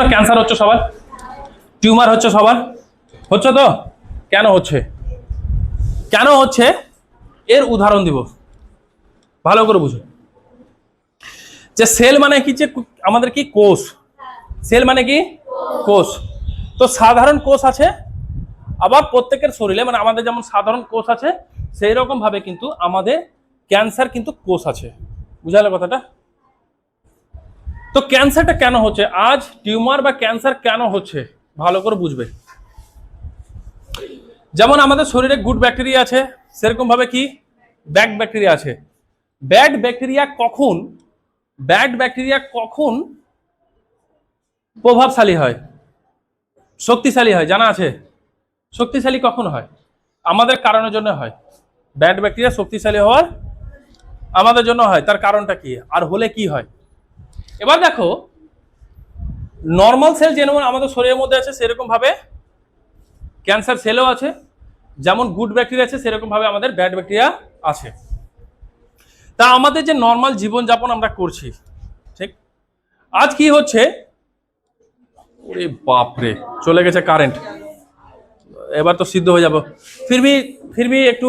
না ক্যান্সার হচ্ছে সবার? টিউমার হচ্ছে সবার? হচ্ছে তো? কেন হচ্ছে? কেন হচ্ছে? এর উদাহরণ দিব। ভালো করে বুঝো। যে সেল মানে কি? যে আমাদের কি? কোষ। সেল মানে কি? কোষ। তো সাধারণ কোষ আছে, আবার প্রত্যেকের শরীরে মানে আমাদের যেমন সাধারণ কোষ আছে সেই রকম ভাবে কিন্তু আমাদের ক্যান্সার কিন্তু কোষ আছে। বুঝালে কথাটা? তো ক্যান্সারটা কেন হচ্ছে? আজ টিউমার বা ক্যান্সার কেন হচ্ছে? ভালো করে বুঝবে। যেমন আমাদের শরীরে গুড ব্যাকটেরিয়া আছে, সেরকম ভাবে কি? ব্যাড ব্যাকটেরিয়া আছে। ব্যাড ব্যাকটেরিয়া কখন, ব্যাড ব্যাকটেরিয়া কখন প্রভাবশালী হয়? শক্তিশালী হয়, জানা আছে? শক্তিশালী কখন হয়? আমাদের কারণের জন্য হয়। ব্যাড ব্যাকটেরিয়া শক্তিশালী হওয়ার আমাদের জন্য হয়। তার কারণটা কি? আর হলে কি হয়? এবার দেখো নর্মাল সেল যেমন আমাদের শরীরের মধ্যে আছে সেরকম ভাবে ক্যান্সার সেলও আছে, যেমন গুড ব্যাকটেরিয়া আছে সেরকম ভাবে আমাদের ব্যাড ব্যাকটেরিয়া আছে। তা আমাদের যে নর্মাল জীবনযাপন আমরা করছি, ঠিক? আজ কি হচ্ছে? ওরে বাপরে, চলে গেছে কারেন্ট এবার তো সিদ্ধ হয়ে যাব। ফিরবি ফিরবি একটু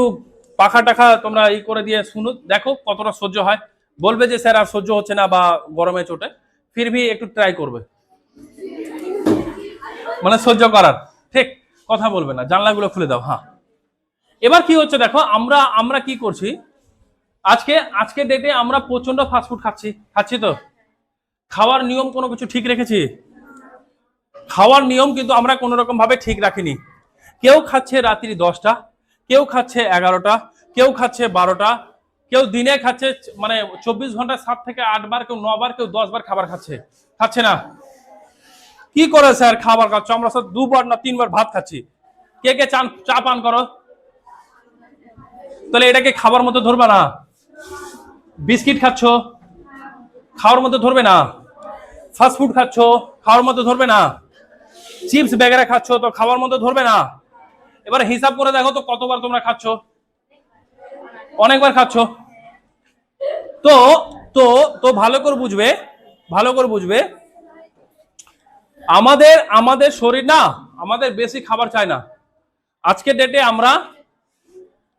পাখা টাখা তোমরা ই করে দিয়ে শুনো, দেখো কতটা সহ্য হয়। বলবে যে, স্যার, আর সহ্য হচ্ছে না বা গরমে চোটে। ফিরবি একটু ট্রাই করবে। মানে সহ্য করার। ঠিক, কথা বলবে না। জানলাগুলো খুলে দাও হ্যাঁ। এবার কি হচ্ছে দেখো, আমরা আমরা কি করছি? আজকে আজকে ডেটে আমরা প্রচণ্ড ফাস্টফুড খাচ্ছি। খাচ্ছি তো? খাওয়ার নিয়ম কোনো কিছু ঠিক রেখেছি? খাওয়ার নিয়ম কিন্তু আমরা কোনো রকম ভাবে ঠিক রাখিনি। কেউ খাচ্ছে রাত্রি দশটা, কেউ খাচ্ছে এগারোটা, কেউ খাচ্ছে বারোটা কেউ দিনে খাচ্ছে মানে চব্বিশ ঘণ্টা সাত থেকে আট বার, কেউ নবার, কেউ দশ বার খাবার খাচ্ছে। খাচ্ছে না। কি করে স্যার খাবার খাচ্ছ? আমরা স্যার দুবার না তিনবার ভাত খাচ্ছি। কে কে চান, চা পান করো। তাহলে এটাকে খাবার মতো ধরবে না। বিস্কিট খাচ্ছ, খাওয়ার মতো ধরবে না। ফাস্ট ফুড খাচ্ছ, খাওয়ার মতো ধরবে না। চিপস বেগেরা খাচ্ছ, তো খাওয়ার মতো ধরবে না। এবার হিসাব করে দেখো তো কতবার তোমরা খাচ্ছ। অনেকবার খাচ্ছ। তো তো তো ভালো করে বুঝবে, ভালো করে বুঝবে। আমাদের আমাদের শরীর না, আমাদের বেশি খাবার চায় না। আজকে ডেটে আমরা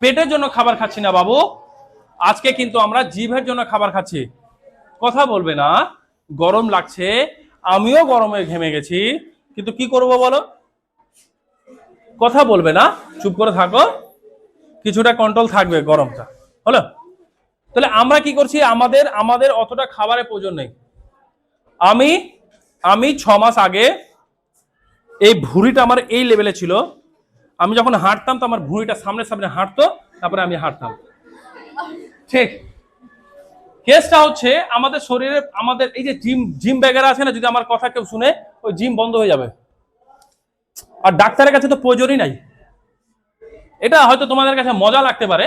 পেটের জন্য খাবার খাচ্ছি না বাবু। আজকে কিন্তু আমরা জিভের জন্য খাবার খাচ্ছি। কথা বলবে না, গরম লাগছে, আমিও গরমে ঘেমে গেছি। কিন্তু কি করব বলো? কথা বলবে না, চুপ করে থাকো। কিছুটা কন্ট্রোল থাকবে গরমটা, হলো? তাহলে আমরা কি করছি? আমাদের আমাদের অতটা খাবারের প্রয়োজন নেই। আমি আমি ছ মাস আগে এই ভুঁড়িটা আমার এই লেভেলে ছিল। আমি যখন হাঁটতাম তো আমার ভুঁড়িটা সামনে সামনে হাঁটতো, তারপরে আমি হাঁটতাম। ঠিক। কেসটা হচ্ছে আমাদের শরীরে, আমাদের এই যে জিম জিম ব্যাগেরা আছে না, যদি আমার কথা কেউ শুনে, ওই জিম বন্ধ হয়ে যাবে। আর ডাক্তারের কাছে তো প্রয়োজনই নাই। এটা হয়তো তোমাদের কাছে মজা লাগতে পারে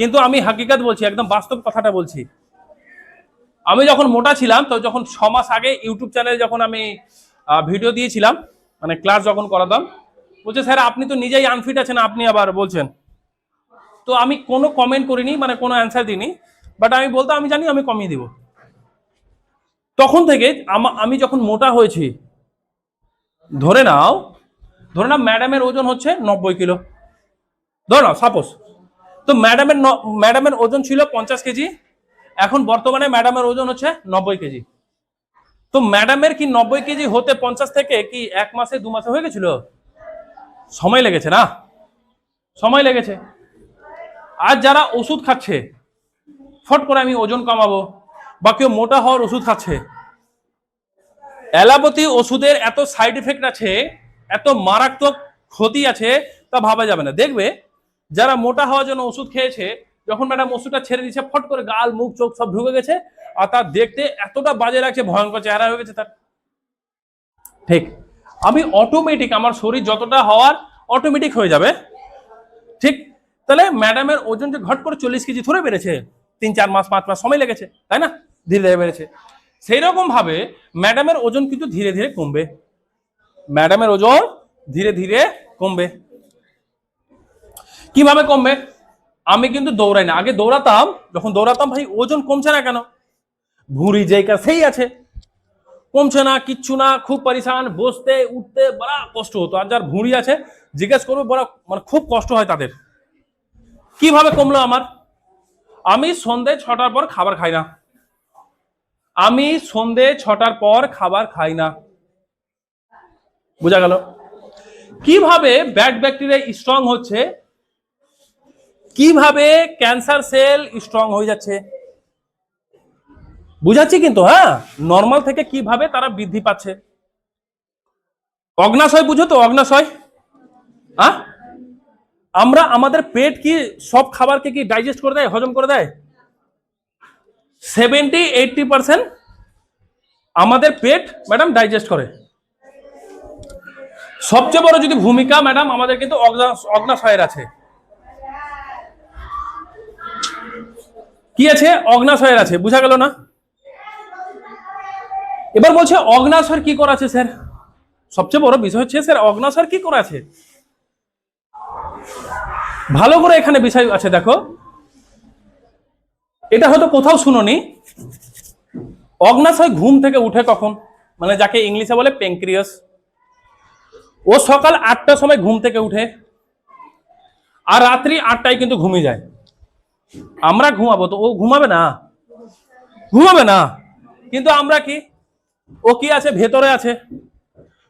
কিন্তু আমি হাকিকাত বলছি, একদম বাস্তব কথাটা বলছি। আমি যখন মোটা ছিলাম, তো যখন ছ মাস আগে ইউটিউব চ্যানেলে যখন আমি ভিডিও দিয়েছিলাম মানে ক্লাস যখন করাতাম, বলছে, স্যার, আপনি তো নিজেই আনফিট আছেন, আপনি আবার বলছেন। তো আমি কোনো কমেন্ট করিনি মানে কোনো অ্যান্সার দিইনি বাট আমি বলতে আমি জানি, আমি কমিয়ে দিব। তখন থেকে আমা- আমি যখন মোটা হয়েছি, ধরে নাও ধরে নাও ম্যাডামের ওজন হচ্ছে নব্বই কিলো। ধরে নাও সাপোজ তো ম্যাডামের ম্যাডামের ওজন ছিল পঞ্চাশ কেজি। এখন বর্তমানে ম্যাডামের ওজন হচ্ছে নব্বই কেজি। তো ম্যাডামের কি নব্বই কেজি হতে পঞ্চাশ থেকে কি এক মাসে, দু মাসে হয়ে গেছিল? সময় লেগেছে না? সময় লেগেছে। আর যারা ওষুধ খাচ্ছে, ফট করে আমি ওজন কমাবো, বা কেউ মোটা হওয়ার ওষুধ খাচ্ছে। অ্যালোপ্যাথি ওষুধের এত সাইড এফেক্ট আছে, এত মারাত্মক ক্ষতি আছে, তা ভাবা যাবে না। দেখবে যারা মোটা হওয়ার জন্য ওষুধ খেয়েছে, যখন ম্যাডাম ওষুধটা ছেড়ে দিচ্ছে ফট করে গাল, মুখ, চোখ সব ঢুকে গেছে, আর তার দেখতে এতটা বাজে লাগছে, ভয়ঙ্কর চেহারা হয়ে গেছে তার। ঠিক, আমি অটোমেটিক আমার শরীর যতটা হওয়ার অটোমেটিক হয়ে যাবে। ঠিক, তাহলে ম্যাডামের ওজন যে ঘট করে চল্লিশ কেজি ধরে বেড়েছে, তিন, চার মাস, পাঁচ মাস সময় লেগেছে, তাই না? ধীরে ধীরে বেড়েছে। সেই রকম ভাবে ম্যাডামের ওজন কিন্তু ধীরে ধীরে কমবে। ম্যাডামের ওজন ধীরে ধীরে কমবে। কীভাবে কমবে? আমি কিন্তু দৌড়াই না। আগে দৌড়াতাম, যখন দৌড়াতাম ভাই, ওজন কমছে না কেন? ভুঁড়ি যে সেই আছে। কমছে না, কিচ্ছু না, খুব পরিশান বসতে, উঠতে, বড় কষ্ট হতো। আর যার ভুঁড়ি আছে, জিজ্ঞেস করব, বড় মানে খুব কষ্ট হয় তাদের। কীভাবে কমলো আমার? আমি সন্ধে ছটার পর খাবার খাই না। আমি সন্ধে ছটার পর খাবার খাই না। বোঝা গেল? কীভাবে ব্যাড ব্যাকটেরিয়া স্ট্রং হচ্ছে? কীভাবে ক্যান্সার সেল স্ট্রং হয়ে যাচ্ছে? বুঝাচ্ছি কিন্তু হ্যাঁ? নর্মাল থেকে কীভাবে তারা বৃদ্ধি পাচ্ছে? অগ্নাশয় বুঝো তো, অগ্নাশয়। হ্যাঁ? আমরা, আমাদের পেট কি সব খাবারকে কি ডাইজেস্ট করে দেয়, হজম করে দেয়? সেভেন্টি এইটটি পার্সেন্ট আমাদের পেট ম্যাডাম ডাইজেস্ট করে। সবচেয়ে বড় যদি ভূমিকা ম্যাডাম আমাদের কিন্তু অগ্না- অগ্নাশয়ের আছে। কি আছে? অগ্নাশয়ের আছে, বুঝা গেল না? এবার বলছে, অগ্নাশয় কি করা আছে স্যার? সবচেয়ে বড় বিষয় হচ্ছে, স্যার, অগ্নাশয় কি করা আছে ভালো করে এখানে বিষয় আছে, দেখো। এটা হয়তো কোথাও শুনোনি। অগ্নাশয় ঘুম থেকে উঠে কখন? মানে যাকে ইংলিশে বলে পেঙ্ক্রিয়াস ও সকাল আটটার সময় ঘুম থেকে উঠে, আর রাত্রি আটটায় কিন্তু ঘুমিয়ে যায়। আমরা ঘুমাবো তো, ও ঘুমাবে না? ঘুমাবে না? কিন্তু আমরা কি? ও কি আছে? ভেতরে আছে।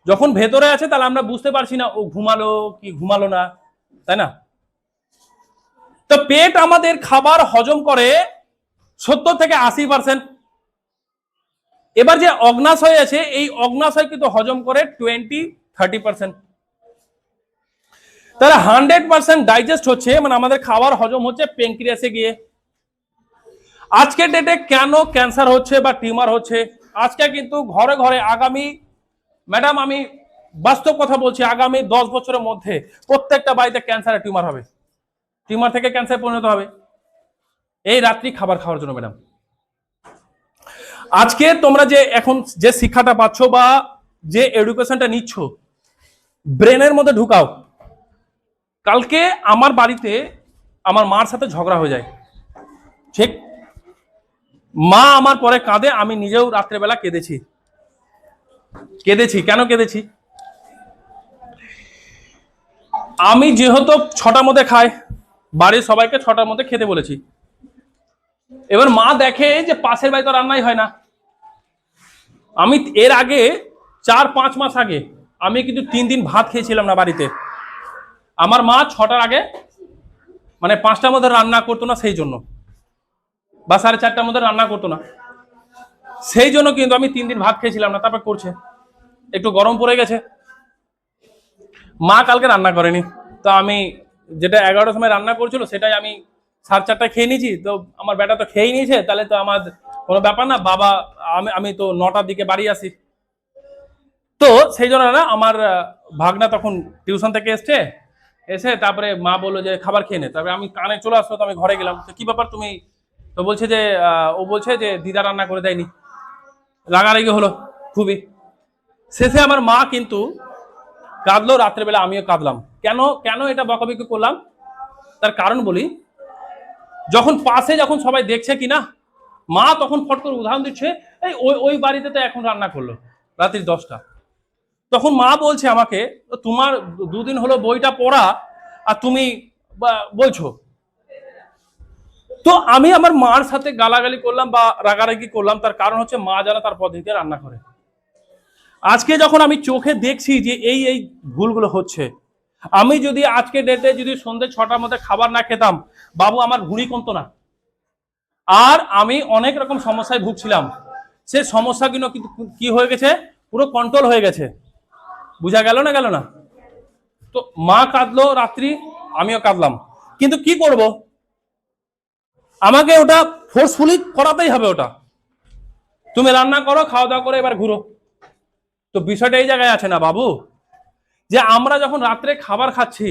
যখন ভেতরে আছে, তাহলে আমরা বুঝতে পারছি না, ও ঘুমালো কি ঘুমালো না, তাই না? তো পেট আমাদের খাবার হজম করে সত্তর থেকে আশি পার্সেন্ট। এবার যে অগ্নাশয় আছে, এই অগ্নাশয় কিন্তু হজম করে টোয়েন্টি, থার্টি পার্সেন্ট। তাহলে হান্ড্রেড পার্সেন্ট ডাইজেস্ট হচ্ছে মানে আমাদের খাবার হজম হচ্ছে পেঙ্ক্রিয়াসে গিয়ে। আজকের ডেটে কেন ক্যান্সার হচ্ছে বা টিউমার হচ্ছে? আজকে কিন্তু ঘরে ঘরে আগামী ম্যাডাম আমি বাস্তব কথা বলছি, আগামী দশ বছরের মধ্যে প্রত্যেকটা বাড়িতে ক্যান্সারের টিউমার হবে। টিউমার থেকে ক্যান্সার পরিণত হবে। এই রাত্রি খাবার খাওয়ার জন্য ম্যাডাম আজকে তোমরা যে এখন যে শিক্ষাটা পাচ্ছ বা যে এডুকেশনটা নিচ্ছ ব্রেনের মধ্যে ঢুকাও। কালকে আমার বাড়িতে আমার মার সাথে ঝগড়া হয়ে যায়। ঠিক? মা আমার পরে কাঁদে, আমি নিজেও রাত্রেবেলা কেঁদেছি। কেঁদেছি। কেন কেঁদেছি? আমি যেহেতু ছটার মধ্যে খাই, বাড়ির সবাইকে ছটার মধ্যে খেতে বলেছি। এবার মা দেখে যে পাশের বাড়িতে রান্নাই হয় না। আমি এর আগে চার পাঁচ মাস আগে আমি কিন্তু তিন দিন ভাত খেয়েছিলাম না বাড়িতে। আমার মা ছটার আগে মানে পাঁচটার মধ্যে রান্না করতো না, সেই জন্য। বা সাড়ে চারটার মধ্যে রান্না করতো না। সেই জন্য কিন্তু আমি তিন দিন ভাত খেয়েছিলাম না, তারপর করছে। একটু গরম পড়ে গেছে। মা কালকে রান্না করেনি। তো আমি যেটা এগারোটার সময় রান্না করছিল, সেটাই আমি সাড়ে চারটায় খেয়ে নিয়েছি। তো আমার বেটা তো খেয়েই নিয়েছে, তাহলে তো আমার কোনো ব্যাপার না। বাবা, আমি আমি তো নটার দিকে বাড়ি আসি। তো সেই জন্য না, আমার ভাগনা তখন টিউশন থেকে এসছে। এসে তারপরে মা বলল যে খাবার খেয়ে নে। তারপরে আমি কানে চলে আসলো তো আমি ঘরে গেলাম। তো কি ব্যাপার তুমি? তো বলছে যে ও বলছে যে দিদা রান্না করে দেয়নি। রাগারাগি হলো খুবই। শেষে আমার মা কিন্তু কাঁদলো, রাত্রেবেলা আমিও কাঁদলাম। কেন কেন এটা বকাবকি করলাম? তার কারণ বলি, যখন পাশে যখন সবাই দেখছে কি না মা তখন ফট করে উদাহরণ দিচ্ছে, এই, ওই ওই বাড়িতে তো এখন রান্না করল। রাত্রি দশটা। তখন মা বলছে আমাকে, তোমার দুদিন হলো বইটা পড়া আর তুমি বলছো। তো আমি আমার মার সাথে গালাগালি করলাম বা রাগারাগি করলাম, তার কারণ হচ্ছে মা যারা তার পদ্ধতিতে রান্না করে। আজকে যখন আমি চোখে দেখছি যে এই এই ভুলগুলো হচ্ছে, আমি যদি আজকে ডেটে যদি সন্ধ্যে ছটার মধ্যে খাবার না খেতাম, বাবু আমার ভুঁড়ি কমতো না। আর আমি অনেক রকম সমস্যায় ভুগছিলাম। সে সমস্যাগুলো কিন্তু কি হয়ে গেছে? পুরো কন্ট্রোল হয়ে গেছে। বুঝা গেল না গেল না? তো মা কাঁদলো রাত্রি, আমিও কাঁদলাম। কিন্তু কি করব? আমাকে ওটা ফোর্সফুলি করাতেই হবে ওটা। তুমি রান্না করো, খাওয়া দাওয়া করে এবার ঘুরো। তো বিষয়টা এই জায়গায় আছে না বাবু? যে আমরা যখন রাত্রে খাবার খাচ্ছি,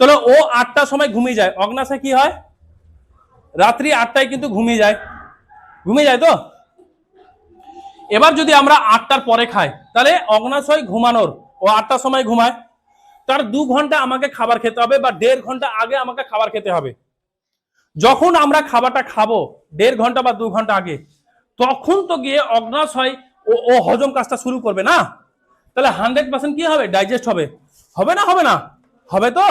তাহলে ও আটটার সময় ঘুমিয়ে যায়। অগ্নাশে কি হয়? রাত্রি আটটায় কিন্তু ঘুমিয়ে যায়। ঘুমিয়ে যায় তো? এবার যদি আমরা আটটার পরে খাই, তাহলে অগ্নাশয় ঘুমানোর, ও আটটার সময় ঘুমায়। তার দু ঘণ্টা আমাকে খাবার খেতে হবে বা দেড় ঘণ্টা আগে আমাকে খাবার খেতে হবে। যখন আমরা খাবারটা খাব, দেড় ঘণ্টা বা দু ঘণ্টা আগে, তখন তো গিয়ে অগ্নাশয় ও ও হজম কাজটা শুরু করবে না? তাহলে হান্ড্রেড পার্সেন্ট কি হবে? ডাইজেস্ট হবে। হবে না হবে না? হবে তো?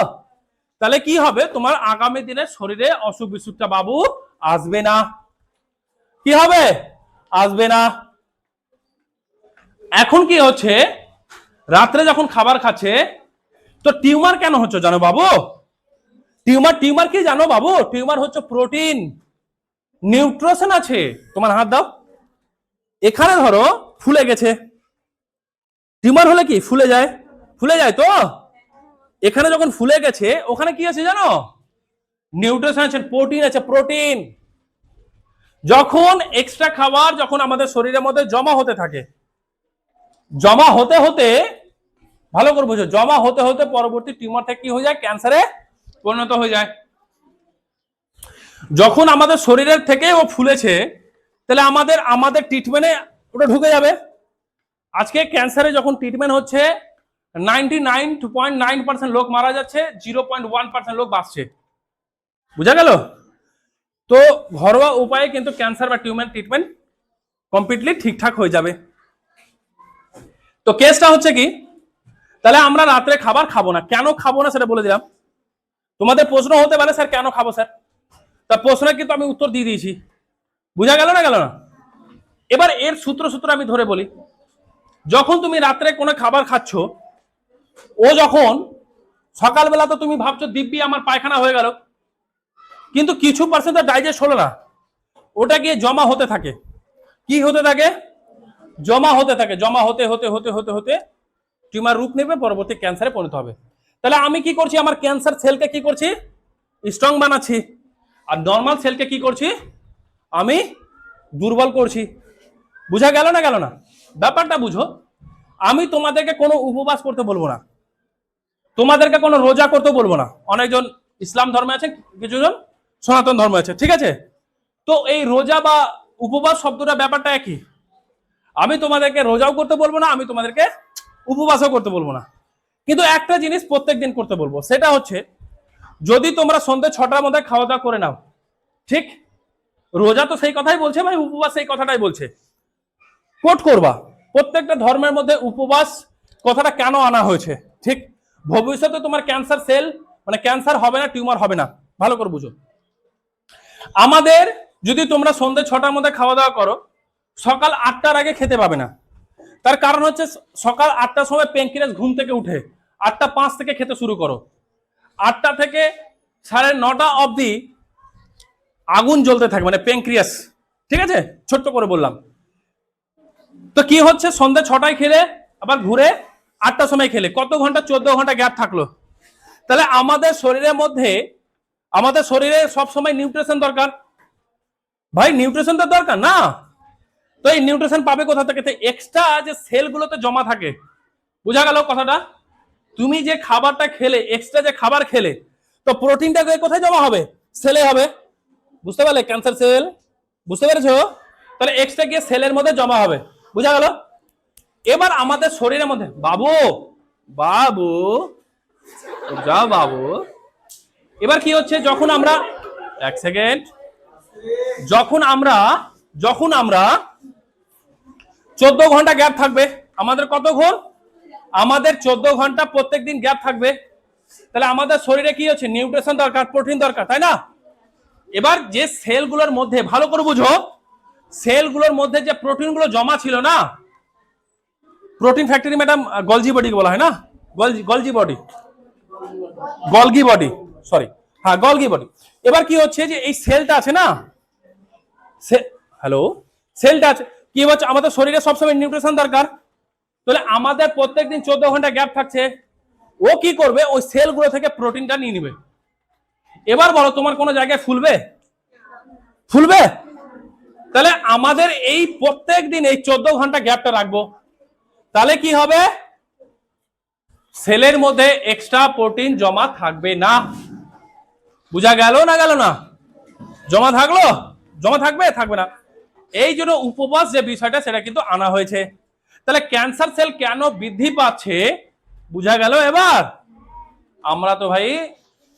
তাহলে কি হবে? তোমার আগামী দিনে শরীরে অসুখ বিসুখটা বাবু, আসবে না। কি হবে? আসবে না। এখন কি হচ্ছে? রাত্রে যখন খাবার খাচ্ছে, তো টিউমার কেন হচ্ছে জানো বাবু? টিউমার টিউমার কি জানো বাবু? টিউমার হচ্ছে প্রোটিন। নিউট্রোশন আছে। তোমার হাত দাও। এখানে ধরো, ফুলে গেছে। টিউমার হলে কি? ফুলে যায়। ফুলে যায় তো? এখানে যখন ফুলে গেছে, ওখানে কি আছে জানো? নিউট্রিশন আছে, প্রোটিন আছে, প্রোটিন। যখন এক্সট্রা খাবার যখন আমাদের শরীরের মধ্যে জমা হতে থাকে জমা হতে হতে, ভালো করে বুঝো, জমা হতে হতে পরবর্তী টিউমার থেকে কি হয়ে যায়? ক্যান্সারে পরিণত হয়ে যায়। যখন আমাদের শরীরের থেকে ও ফুলেছে, তাহলে আমাদের আমাদের ট্রিটমেন্টে ওটা ঢুকে যাবে। আজকে ক্যান্সারে যখন ট্রিটমেন্ট হচ্ছে ninety nine point nine percent লোক মারা যাচ্ছে জিরো পয়েন্ট ওয়ান পার্সেন্ট লোক বাঁচছে। বুঝা গেল? তো ঘরোয়া উপায়ে কিন্তু ক্যান্সার বা টিউমার ট্রিটমেন্ট কমপ্লিটলি ঠিকঠাক হয়ে যাবে। তো কেসটা হচ্ছে কি? তাহলে আমরা রাত্রে খাবার খাব না। কেন খাব না সেটা বলে দিলাম। তোমাদের প্রশ্ন হতে পারে, স্যার, কেন খাব, স্যার? তা প্রশ্নের কিন্তু আমি উত্তর দিয়ে দিয়েছি। বুঝা গেল না গেল না? এবার এর সূত্র সূত্র আমি ধরে বলি। যখন তুমি রাত্রে কোনো খাবার খাচ্ছ, ও যখন, সকালবেলা তো তুমি ভাবছ, দিব্যি, আমার পায়খানা হয়ে গেল। কিন্তু কিছু পার্সেন্ট ডাইজেস্ট হলো না। ওটা গিয়ে জমা হতে থাকে। কি হতে থাকে? জমা হতে থাকে, জমা হতে হতে হতে হতে হতে টিউমার রূপ নেবে, পরবর্তী ক্যান্সারে পরিণত হবে। তাহলে আমি কি করছি? আমার ক্যান্সার সেলকে কি করছি? স্ট্রং বানাচ্ছি। আর নর্মাল সেলকে কি করছি? আমি দুর্বল করছি। বুঝা গেল না গেল না? ব্যাপারটা বুঝো। আমি তোমাদেরকে কোনো উপবাস করতে বলব না। তোমাদেরকে কোনো রোজা করতে বলব না। অনেকজন ইসলাম ধর্মে আছে কিছুজন সনাতন ধর্ম আছে, ঠিক আছে? তো এই রোজা বা উপবাস শব্দটা ব্যাপারটা একই। আমি তোমাদেরকে রোজাও করতে বলব না, আমি তোমাদেরকে উপবাসও করতে বলব না। কিন্তু একটা জিনিস প্রত্যেক দিন করতে বলব, সেটা হচ্ছে যদি তোমরা সন্ধ্যে ছটার মধ্যে খাওয়া দাওয়া করে নাও, ঠিক? রোজা তো সেই কথাই বলছে ভাই, উপবাস সেই কথাটাই বলছে। কোট করবা, প্রত্যেকটা ধর্মের মধ্যে উপবাস কথাটা কেন আনা হয়েছে, ঠিক? ভবিষ্যতে তোমার ক্যান্সার সেল মানে ক্যান্সার হবে না, টিউমার হবে না, ভালো করে বুঝো। আমাদের যদি তোমরা সন্ধ্যে ছটার মধ্যে খাওয়া দাওয়া করো সকাল আটটার আগে খেতে পাবে না। তার কারণ হচ্ছে সকাল আটটার সময় পেঙ্কিরাস ঘুম থেকে উঠে। আটটা পাঁচ থেকে খেতে শুরু করো। আটটা থেকে সাড়ে নটা অবধি আগুন জ্বলতে থাকে মানে পেঙ্ক্রিয়াস ঠিক আছে? ছোট্ট করে বললাম। তো কি হচ্ছে? সন্ধ্যে ছটায় খেলে, আবার ঘুরে আটটার সময় খেলে। কত ঘণ্টা? চোদ্দ ঘণ্টা গ্যাপ থাকল। তাহলে আমাদের শরীরের মধ্যে, আমাদের শরীরে সব সময় নিউট্রিশন দরকার। ভাই নিউট্রিশন তো দরকার না? তো এই নিউট্রিশন পাবে কোথা থেকে? এক্সট্রা যে সেলগুলোতে জমা থাকে। বোঝা গেল কথাটা? তুমি যে খাবারটা খেলে এক্সট্রা যে খাবার খেলে, তো প্রোটিনটা কোথায় জমা হবে? সেলে হবে। বুঝতে পারলে? ক্যান্সার সেল বুঝতে পেরেছ? তাহলে এক্সট্রা গিয়ে সেলের মধ্যে জমা হবে। বুঝা গেল? এবার আমাদের শরীরের মধ্যে, বাবু বাবু, যা বাবু। এবার কি হচ্ছে? যখন আমরা, এক সেকেন্ড যখন আমরা যখন আমরা চোদ্দ ঘণ্টা গ্যাপ থাকবে। আমাদের কত ঘর? আমাদের চোদ্দ ঘণ্টা প্রত্যেক দিন গ্যাপ থাকবে। তাহলে আমাদের শরীরে কি হচ্ছে? নিউট্রিশন দরকার, প্রোটিন দরকার, তাই না? এবার যে সেলগুলোর মধ্যে, ভালো করে বুঝো, সেলগুলোর মধ্যে যে প্রোটিনগুলো জমা ছিল না, protein factory madam Golgi body বলা হয় না? Golgi Golgi body. Golgi body sorry হ্যাঁ গলগি বডি। এবার কি হচ্ছে যে এই সেলটা আছে না? হ্যালো? সেলটা আছে কি হচ্ছে আমাদের শরীরে সবসময় নিউট্রিশন দরকার। তাহলে আমাদের প্রত্যেকদিন চোদ্দ ঘণ্টা গ্যাপ থাকছে। ও কি করবে? ওই সেলগুলো থেকে প্রোটিনটা নিয়ে নেবে। এবার বলো, তোমার কোনো জায়গায় ফুলবে? ফুলবে? তাহলে আমাদের এই প্রত্যেক দিন এই চোদ্দ ঘণ্টা গ্যাপটা রাখব। তাহলে কি হবে? সেলের মধ্যে এক্সট্রা প্রোটিন জমা থাকবে না। বুঝা গেল না গেল না? জমা থাকল? জমা থাকবে? থাকবে না। এই জন্য উপবাস যে বিষয়টা, সেটা কিন্তু আনা হয়েছে। তাহলে ক্যান্সার সেল কেন বৃদ্ধি পাচ্ছে? বুঝা গেল এবার। আমরা তো ভাই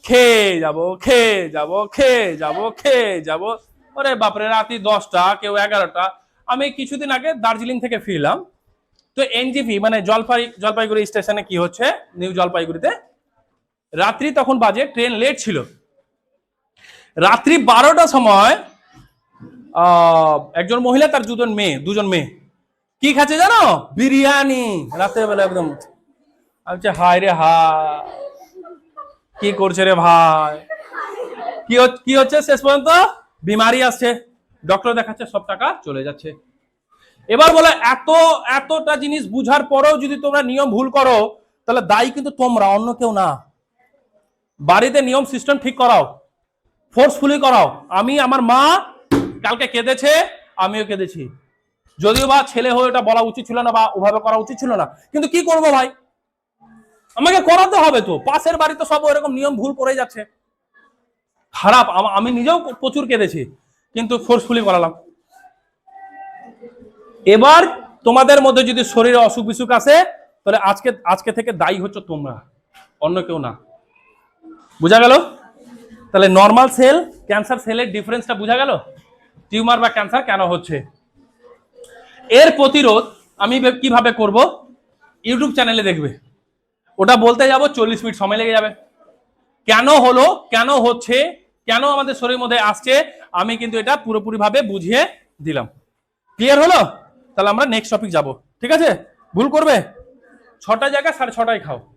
খেয়ে যাব খেয়ে যাব খেয়ে যাব খেয়ে যাব। ওরে বাপরে রাতি দশটা, কেউ এগারোটা। আমি কিছুদিন আগে দার্জিলিং থেকে ফিরলাম। তো এনজিপি মানে জলপাই, জলপাইগুড়ি স্টেশনে কি হচ্ছে? নিউ জলপাইগুড়িতে। রাত্রি তখন বাজে, ট্রেন লেট ছিল। রাত্রি বারোটার সময় একজন মহিলা তার দুজন মেয়ে দুজন মেয়ে। কি খাচ্ছে জানো? বিরিয়ানি। রাতের বেলা একদম বলছি, হায় রে হায় কি করছে রে ভাই? কি কি হচ্ছে? শেষ পর্যন্ত বিমারি আসছে। ডক্টর দেখাচ্ছে সব টাকা চলে যাচ্ছে। এবার বলে এত এতটা জিনিস বুঝার পরেও যদি তোমরা নিয়ম ভুল করো তাহলে দায়ী কিন্তু তোমরা অন্য কেউ না। বাড়িতে নিয়ম সিস্টেম ঠিক করাও। ফোর্সফুলি করাও। আমি আমার মা কালকে কেঁদেছে? আমিও কেঁদেছি। যদিও বা ছেলে হয়ে ওটা বলা উচিত ছিল না বা ওভাবে করা উচিত ছিল না, কিন্তু কি করব ভাই? আমাকে করাতে হবে তো, পাশের বাড়িতে সব ওরকম নিয়ম ভুল করে যাচ্ছে। খারাপ, আমি নিজেও প্রচুর কেঁদেছি, কিন্তু ফোর্সফুলি করালাম। এবার তোমাদের মধ্যে যদি শরীরে অসুখ বিসুখ আসে, তাহলে আজকে আজকে থেকে দায়ী হচ্ছে তোমরা, অন্য কেউ না। বুঝা গেল? তাহলে নর্মাল সেল ক্যান্সার সেলের ডিফারেন্সটা বোঝা গেল? টিউমার বা ক্যান্সার কেন হচ্ছে? এর প্রতিরোধ আমি ভেব- কীভাবে করব? ইউটিউব চ্যানেলে দেখবে। ওটা বলতে যাব, চল্লিশ মিনিট সময় লেগে যাবে। কেন হলো? কেন হচ্ছে? কেন আমাদের শরীরের মধ্যে আসছে? আমি কিন্তু এটা পুরোপুরিভাবে বুঝিয়ে দিলাম। ক্লিয়ার হলো? তাহলে আমরা নেক্সট টপিক যাব। ঠিক আছে? ভুল করবে? ছটা জায়গা সাড়ে ছটায় খাও।